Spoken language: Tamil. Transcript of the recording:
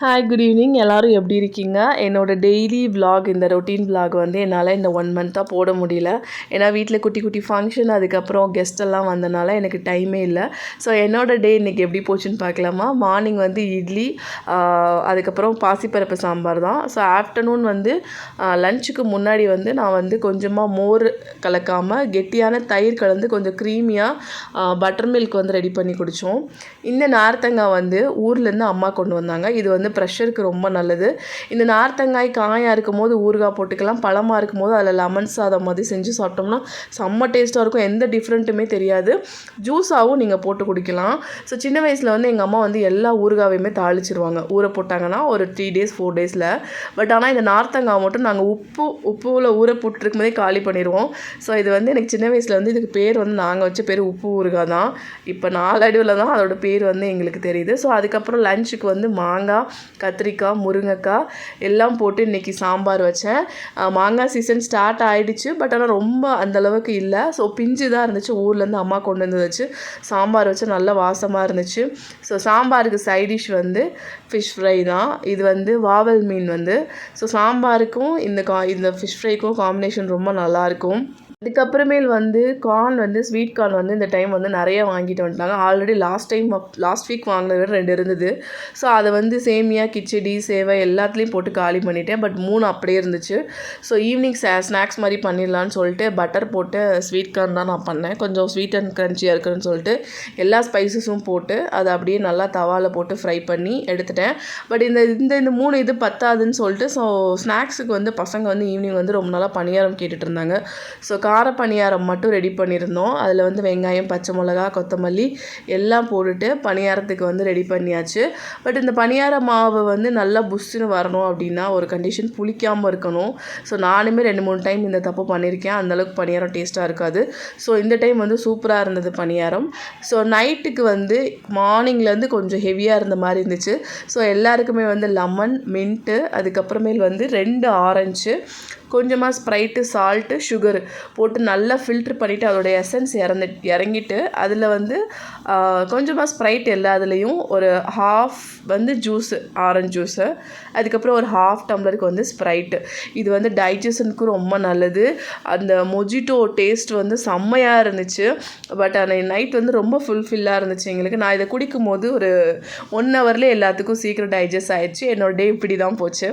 ஹாய் குட் ஈவினிங் எல்லோரும் எப்படி இருக்கீங்க? என்னோடய டெய்லி விலாக் இந்த ரொட்டீன் விலாக் வந்து என்னால் இந்த ஒன் மந்த்தாக போட முடியல. ஏன்னா வீட்டில் குட்டி குட்டி ஃபங்க்ஷன் அதுக்கப்புறம் கெஸ்டெல்லாம் வந்தனால எனக்கு டைமே இல்லை. ஸோ என்னோடய டே இன்றைக்கி எப்படி போச்சுன்னு பார்க்கலாமா? மார்னிங் வந்து இட்லி அதுக்கப்புறம் பாசிப்பருப்பு சாம்பார் தான். ஸோ ஆஃப்டர்நூன் வந்து லஞ்சுக்கு முன்னாடி வந்து நான் வந்து கொஞ்சமாக மோர் கலக்காமல் கெட்டியான தயிர் கலந்து கொஞ்சம் க்ரீமியாக பட்டர் மில்க் வந்து ரெடி பண்ணி குடித்தோம் இந்த நார்த்தங்காய் வந்து ஊர்லேருந்து அம்மா கொண்டு வந்தாங்க. இது வந்து ப்ரெஷருக்கு ரொம்ப நல்லது. இந்த நார்த்தங்காய் காயாக இருக்கும் போது ஊறுகாய் போட்டுக்கலாம். பழமாக இருக்கும் போது அதில் லெமன் சாதம் மாதிரி செஞ்சு சாப்பிட்டோம்னா செம்ம டேஸ்ட்டாக இருக்கும். எந்த டிஃப்ரெண்ட்டுமே தெரியாது. ஜூஸாகவும் நீங்கள் போட்டு குடிக்கலாம். ஸோ சின்ன வயசில் வந்து எங்கள் அம்மா வந்து எல்லா ஊறுகாவையுமே தாளிச்சிருவாங்க. ஊற போட்டாங்கன்னா ஒரு த்ரீ டேஸ் ஃபோர் டேஸில் பட் ஆனால் இந்த நார்த்தங்காய் மட்டும் நாங்கள் உப்பு உப்புவில் ஊற போட்டுருக்கும் போதே காலி பண்ணிடுவோம் ஸோ இது வந்து எனக்கு சின்ன வயசில் வந்து இதுக்கு பேர் வந்து நாங்கள் வச்ச பேர் உப்பு ஊறுகாய் தான். இப்போ நாளடைவில் தான் அதோட பேர் வந்து எங்களுக்கு தெரியுது. ஸோ அதுக்கப்புறம் லஞ்சுக்கு வந்து மாங்காய் கத்திரிக்காய் முருங்கைக்காய் எல்லாம் போட்டு இன்றைக்கி சாம்பார் வச்சேன். மாங்காய் சீசன் ஸ்டார்ட் ஆகிடுச்சு பட் ஆனால் ரொம்ப அந்த அளவுக்கு இல்லை. ஸோ பிஞ்சு தான் இருந்துச்சு. ஊர்லேருந்து அம்மா கொண்டு வந்து வச்சு சாம்பார் வச்சு நல்ல வாசமாக இருந்துச்சு. ஸோ சாம்பாருக்கு சைட் டிஷ் வந்து ஃபிஷ் ஃப்ரை தான். இது வந்து வாவல் மீன் வந்து. ஸோ சாம்பாருக்கும் இந்த கா இந்த ஃபிஷ் ஃப்ரைக்கும் காம்பினேஷன் ரொம்ப நல்லாயிருக்கும் அதுக்கப்புறமேல் வந்து கார்ன் வந்து ஸ்வீட் கார்ன் வந்து இந்த டைம் வந்து நிறைய வாங்கிட்டு வந்துட்டாங்க. Already last time last week வாங்கினது ரெண்டு இருந்தது. ஸோ அதை வந்து சேம் சேமியா கிச்சடி சேவை எல்லாத்துலேயும் போட்டு காலி பண்ணிட்டேன். பட் மூணு அப்படியே இருந்துச்சு. ஸோ ஈவினிங் ஸ்நாக்ஸ் மாதிரி பண்ணிடலான்னு சொல்லிட்டு பட்டர் போட்டு ஸ்வீட் கார்ன் தான் நான் பண்ணேன். கொஞ்சம் ஸ்வீட் அண்ட் க்ரன்ச்சியாக இருக்குன்னு சொல்லிட்டு எல்லா ஸ்பைசஸும் போட்டு அதை அப்படியே நல்லா தவாவில் போட்டு ஃப்ரை பண்ணி எடுத்துட்டேன். பட் இந்த இந்த இந்த மூணு இது பத்தாதுன்னு சொல்லிட்டு ஸோ ஸ்நாக்ஸுக்கு வந்து பசங்க வந்து ஈவினிங் வந்து ரொம்ப நாளாக பணியாரம் கேட்டுட்டு இருந்தாங்க. ஸோ கார பணியாரம் மட்டும் ரெடி பண்ணியிருந்தோம். அதில் வந்து வெங்காயம் பச்சை மிளகா கொத்தமல்லி எல்லாம் போட்டுட்டு பணியாரத்துக்கு வந்து ரெடி பண்ணியாச்சு. பட் இந்த பணியாரம் மாவு வந்து நல்லா புஷ்ஷுன்னு வரணும் அப்படின்னா ஒரு கண்டிஷன் புளிக்காமல் இருக்கணும். ஸோ நானுமே ரெண்டு மூணு டைம் இந்த தப்பு பண்ணியிருக்கேன் அந்தளவுக்கு பணியாரம் டேஸ்ட்டாக இருக்காது. ஸோ இந்த டைம் வந்து சூப்பராக இருந்தது பணியாரம். ஸோ நைட்டுக்கு வந்து மார்னிங்லேருந்து கொஞ்சம் ஹெவியாக இருந்த மாதிரி இருந்துச்சு. ஸோ எல்லாருக்குமே வந்து லெமன் மின்ட்டு அதுக்கப்புறமேல் வந்து ரெண்டு ஆரஞ்சு கொஞ்சமாக ஸ்ப்ரைட்டு சால்ட்டு சுகரு போட்டு நல்லா ஃபில்ட்ரு பண்ணிவிட்டு அதோட எசன்ஸ் இறந்து இறங்கிட்டு அதில் வந்து கொஞ்சமாக ஸ்ப்ரைட் எல்லாத்துலேயும் ஒரு ஹாஃப் வந்து ஜூஸு ஆரஞ்சு ஜூஸு அதுக்கப்புறம் ஒரு ஹாஃப் டம்ளருக்கு வந்து ஸ்ப்ரைட்டு இது வந்து டைஜஷனுக்கு ரொம்ப நல்லது. அந்த மொஜிட்டோ டேஸ்ட் வந்து செம்மையாக இருந்துச்சு. பட் ஆனால் நைட் வந்து ரொம்ப ஃபுல்ஃபில்லாக இருந்துச்சு எங்களுக்கு. நான் இதை குடிக்கும் போது ஒரு ஒன் ஹவர்லேயே எல்லாத்துக்கும் சீக்கிரம் டைஜஸ்ட் ஆயிடுச்சு. என்னோட டே இப்படி தான் போச்சு.